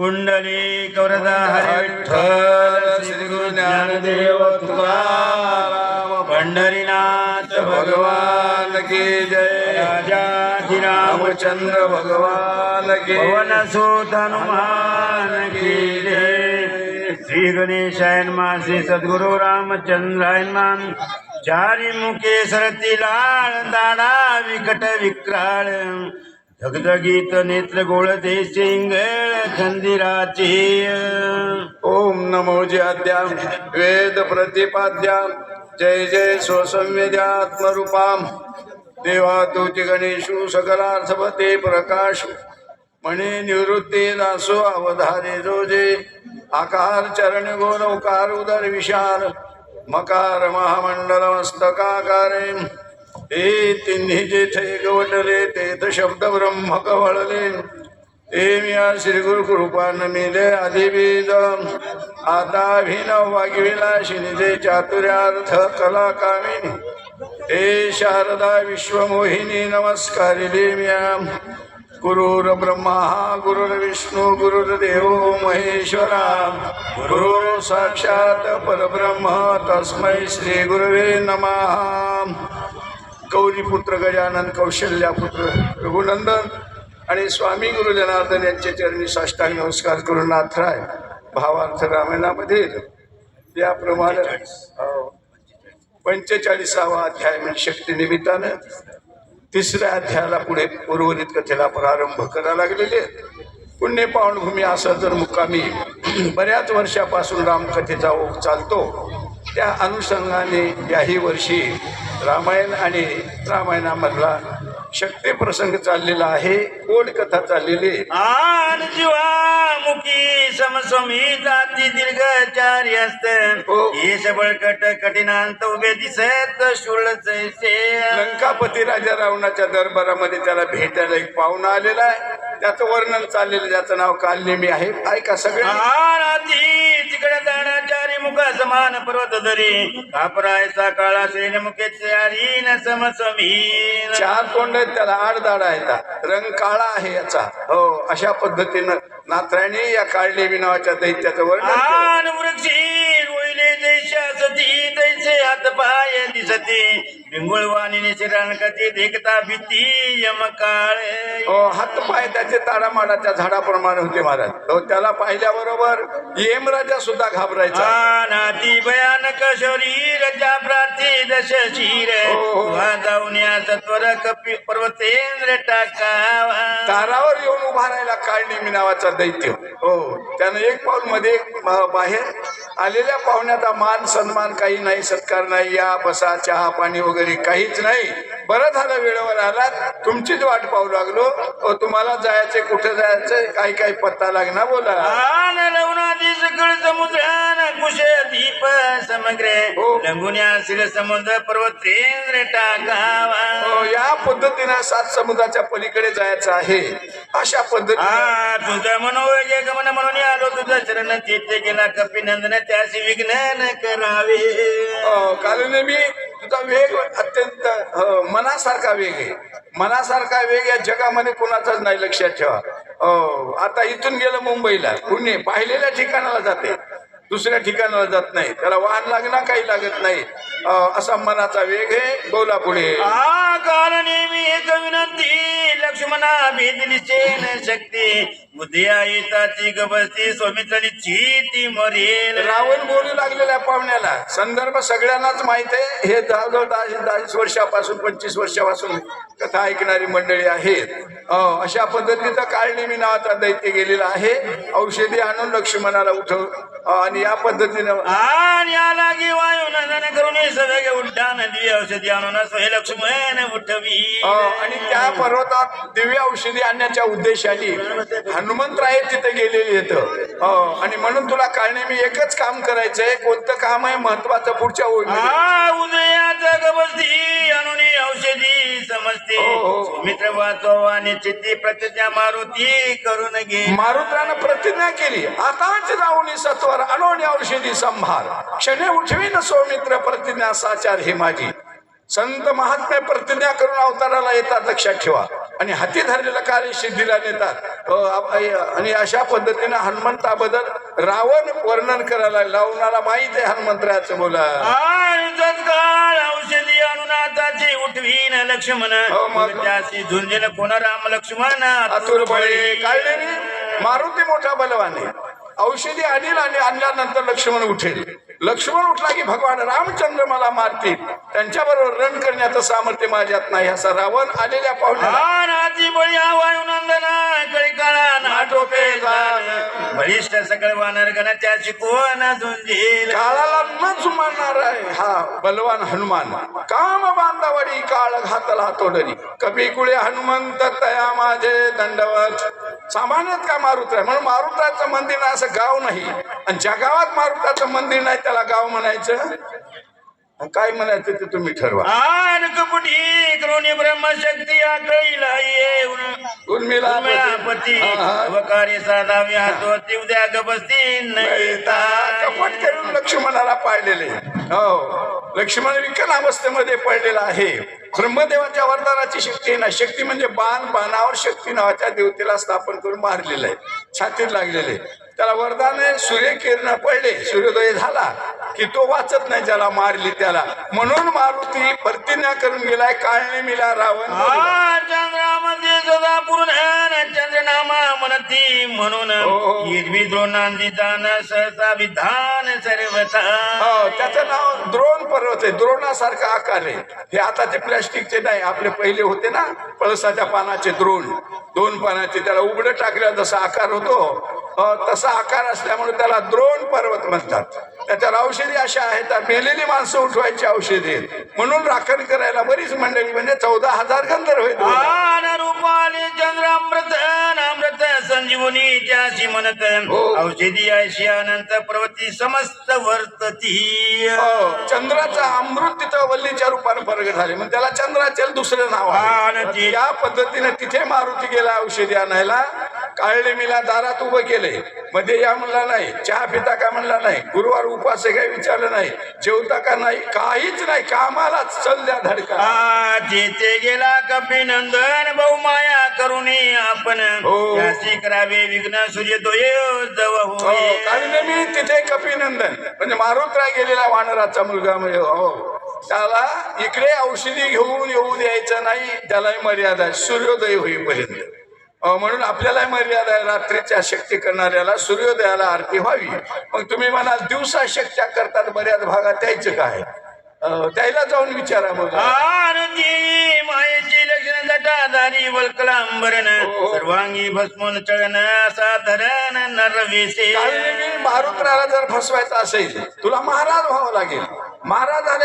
कुंडली कवरदा हरे विठ्ठल श्री गुरु ज्ञानदेव तुकाराम पंढरीनाथ भगवान की जय। राजाधिराम रामचंद्र भगवान की पवन सुत हनुमान की जय। श्री गणेशाय नमः श्री सद्गुरु रामचंद्राय नमः चारी मुखे सरती लाळ दाडा विकट विक्राळ। धगधगीत नेत्र गोळते सिंगळ खंदिराची. ओम नमो ज्याद्या वेद प्रतिपाद्या जय जय स्वसंवेद्यात्मरूपाम देवा तुती गणेशु सकलार्थपते प्रकाश. म्हणे निवृत्ती दासो अवधारे रोजे. आकार चरण गोलौकार उदर विशाल. मकार महामंडल मस्तकाकारे ते तिन्ही जेथे गवटले तेथ शब्द ब्रह्म कवळले. एमिया श्री गुरु कृपान मिले अधिबीज आता अभिनव वागविलाशिनी जे चातुर्यार्थ कला कामिनी हे शारदा विश्वमोहिनी नमस्कारिले म्या गुरुर ब्रह्मा गुरुर्विष्णू गुरुर्देव महेश्वरा. गुरु साक्षात परब्रह्म तस्मै श्री गुरुवे नमः. गौरीपुत्र गजानन कौशल्यापुत्र रघुनंदन आणि स्वामी गुरु जनार्दन यांच्या चरणी साष्टांग नमस्कार करून नाथराय भावार्थ रामायणामध्ये त्याप्रमाणे हो. पंचेचाळीसावा अध्याय म्हणजे शक्ती निमित्तानं तिसऱ्या अध्यायाला पुढे उर्वरित कथेला प्रारंभ करायला लागलेले आहेत. पुण्य पावनभूमी असं जर मुक्कामी बऱ्याच वर्षापासून रामकथेचा ओघ चालतो त्या अनुषंगाने याही वर्षी रामायण आणि रामायणामधला शक्ती प्रसंग चाललेला आहे गोड कथा चाललेली आन जीवा मुखी समसमी जाती दीर्घचारी असत हो. येश बळकट कठीणांत उभे दिसत शूळ लंकापती राजा रावणाच्या दरबारामध्ये त्याला भेटायला एक पाहुणा आलेला आहे. त्याचं वर्णन चाललेलं ज्याचं नाव कालनेमी आहे. ऐका सगळे. समान पर्वत धरी. कापरायचा काळा सेन मुखे चारीन समसमीन. चार तोंड आहेत त्याला आडदाड आहेत रंग काळा आहे याचा. हो अशा पद्धतीनं नाथरायणी या काळलेवी नावाच्या दैत्याचं वर्णन केलं. आन वृक्षी हात पाय दिसती. बिंगुळ वाणीने शिराणकती देखता भीती यम काळे हो हात पाय त्याचे ताडामाडाच्या झाडाप्रमाणे होते महाराज. हो त्याला पाहिल्याबरोबर येमराजा सुद्धा घाबरायचा. नाती भयानक शरीर ज्या प्रार्थी दश शिर. हो. जाऊन या सत्वर कपी पर्वतेंद्र टाकावा. दारावर येऊन उभा राहिला काळनेमी नावाचा दैत्य. हो त्यानं एक पाऊल मध्ये बाहेर आलेल्या पाहुण्याचा मान सन्मान काही नाही सत्कार नाही या बसा चहा पाणी वगैरे काहीच नाही. बरं झालं वेळेवर आलात तुमचीच वाट पाहू लागलो. तुम्हाला जायचे कुठे जायचं काही काही पत्ता लागणार बोला. दीप समग्रे हो. लंगुन्या शिर समुद्र पर्वतेंद्र टाकावा हो, या पद्धतीनं सात समुद्राच्या पलीकडे जायचं आहे. अशा पद्धतीने आ तुझं मनोवेग गमन म्हणून आलो तुझं शरण चित्ते गेला कपी नंदन त्याशी विघ्न न करावे. कारण मी तुझा वेग अत्यंत अ, मनासारखा वेग आहे. मनासारखा वेग या जगामध्ये कुणाचाच नाही लक्षात ठेवा. आता इथून गेलं मुंबईला. पुणे पाहिलेल्या ठिकाणाला जाते. दुसऱ्या ठिकाणाला जात नाही. त्याला वाहन लागणार काही लागत नाही. असा मनाचा वेग आहे बोला पुढे एक विनंती. लक्ष्मणा भेदली चेन शक्ती. बुद्धिया येताची गबसती स्वामित्रानी चीती मरेल. रावण बोलू लागलेल्या पाहुण्याला. संदर्भ सगळ्यांनाच माहीत आहे. हे जवळजवळ दहा दहावीस वर्षापासून पंचवीस वर्षापासून कथा ऐकणारी मंडळी आहेत. अशा पद्धतीचा काळनेमी नावाचा दैत्य गेलेला आहे. औषधी आणून लक्ष्मणाला उठव आणि या पद्धतीनं आणि या लागी वायू नंदन करून सगळे उड्डाण दिवी औषधी आणून लक्ष्मण उठवी. आणि त्या पर्वतात दिव्य औषधी आणण्याच्या उद्देशाने हनुमंतराय तिथे गेलेली आहेत. आणि म्हणून तुला काळनेमी एकच काम करायचंय कोणतं काम आहे महत्वाचं पुढच्या ओळीमध्ये? आ उदयाचा गबसती आणून औषधी समजते. हो, हो. मित्र वाचो आणि चित्ती प्रतिज्ञा मारुती करून घे. मारुत्रानं प्रतिज्ञा केली. आताच जाऊन सत्वर अनोनी औषधी संभार क्षणे उठवीन सौमित्र प्रतिज्ञा साचार ही माझी. संत महात्मे प्रतिज्ञा करून अवताराला येतात लक्षात ठेवा. आणि हाती धरलेलं कार्य सिद्धीला नेतात. आणि अशा पद्धतीनं हनुमंताबद्दल रावण वर्णन करायला लावणारा माहीत आहे हनुमंतराचं बोला. औषधी अनुनाथाची उठवीन लक्ष्मण. हो, मग? त्याशी झुंजेल कोण? राम लक्ष्मण. अतुल बळे काढले मारुती मोठा बलवान आहे औषधी आणील आणि आणल्यानंतर लक्ष्मण उठेल. लक्ष्मण उठला की भगवान रामचंद्र मला मारतील. त्यांच्याबरोबर रण करण्याचं सामर्थ्य माझ्यात नाही असा रावण आलेल्या पाहुण्या हा हा बळिष्ठ सकळ वानर गण त्याची कोण झुंजेल? काळाला न मानणार आहे. हा बलवान हनुमान. काम बांधावडी काळ घातला तोडरी कपी कुळे हनुमंत तया माझे दंडवत. सामान्यतः का मारुत आहे म्हणून मारुताचं मंदिर असं गाव नाही. आणि ज्या गावात मारुताचं मंदिर नाही त्याला गाव म्हणायचं? काय म्हणायचं ते तुम्ही ठरवा. आन कपुटी करुणी ब्रह्मशक्ती आकळीला येऊन उर्मिला. वकारे साधावी हातो उद्या गबसती नयता कपट करून लक्ष्मणाला पाळलेले हो. लक्ष्मण विकन अवस्थेमध्ये पडलेला आहे. ब्रह्मदेवाच्या वरदानाची शक्ती ना शक्ती म्हणजे बाण बाणावर शक्ती नावाच्या देवतेला स्थापन करून मारलेलं आहे. छातीत लागलेले त्याला वरदाने सूर्यकिरण पडले. सूर्योदय झाला की तो वाचत नाही ज्याला मारली त्याला. म्हणून मारुती प्रतिज्ञा करून गेलाय काळने मिला रावण. हा चंद्रामध्ये सदा पूर्ण चंद्रनामा म्हणती. म्हणून हो, हो. हिरवी द्रोणांदी जाण सहसा विधान सर्वथा. हो त्याचं नाव द्रोण पर्वत आहे. द्रोणासारखा आकार आहे. हे आताचे प्लॅस्टिकचे नाही आपले पहिले होते ना पळसाच्या पानाचे द्रोण. दोन पानाचे त्याला उघडं टाकल्यावर जसा आकार होतो तसा आकार असल्यामुळे त्याला द्रोण पर्वत म्हणतात. त्याच्यावर औषधी अशा आहेत मेलेली माणसं उठवायची औषधी आहेत. म्हणून राखण करायला बरीच मंडळी म्हणजे चौदा हजार गंधर्व अमृत संजीवनी त्याशी म्हणत हो. औषधी ऐशी अनंत प्रवती समस्त वर्तती. हो, चंद्राचं अमृत तिथं वल्लीच्या रूपाने प्रगट झाले. म्हणजे त्याला चंद्राचे दुसरं नाव आहे. या पद्धतीने तिथे मारुती गेला औषधी आणायला. काळले मिला दारात उभं केले मध्ये या म्हणला नाही चहा पिता का म्हणला नाही गुरुवार उपास काही विचारलं नाही जेवता का नाही काहीच नाही कामालाच चल द्या धडका. आ, जेथे गेला कपिनंदन बहुमाया करुणी आपण. हो. करावे विघ्न सूर्योदय जव हो होय कारण मी तिथे कपिनंदन म्हणजे मारुतराय गेलेला वानराचा मुलगा म्हणजे हो. त्याला इकडे औषधी घेऊन येऊ द्यायचं नाही त्यालाही मर्यादा सूर्योदय होईपर्यंत. म्हणून आपल्याला मर्यादा आहे रात्रीच्या शक्ती करणाऱ्याला सूर्योदयाला आरती व्हावी. मग तुम्ही म्हणाल दिवसा शक्त्या करतात बऱ्याच भागात त्याचं काय? त्याला जाऊन विचारा बघा आरती मायेची लक्षण जटाधारी वल्कलांबरन हो. सर्वांगी भस्मोन चळन असा धरण नरवेसे मारुतराला जर फसवायचं असेल तुला महाराज व्हावं लागेल. महाराज झाले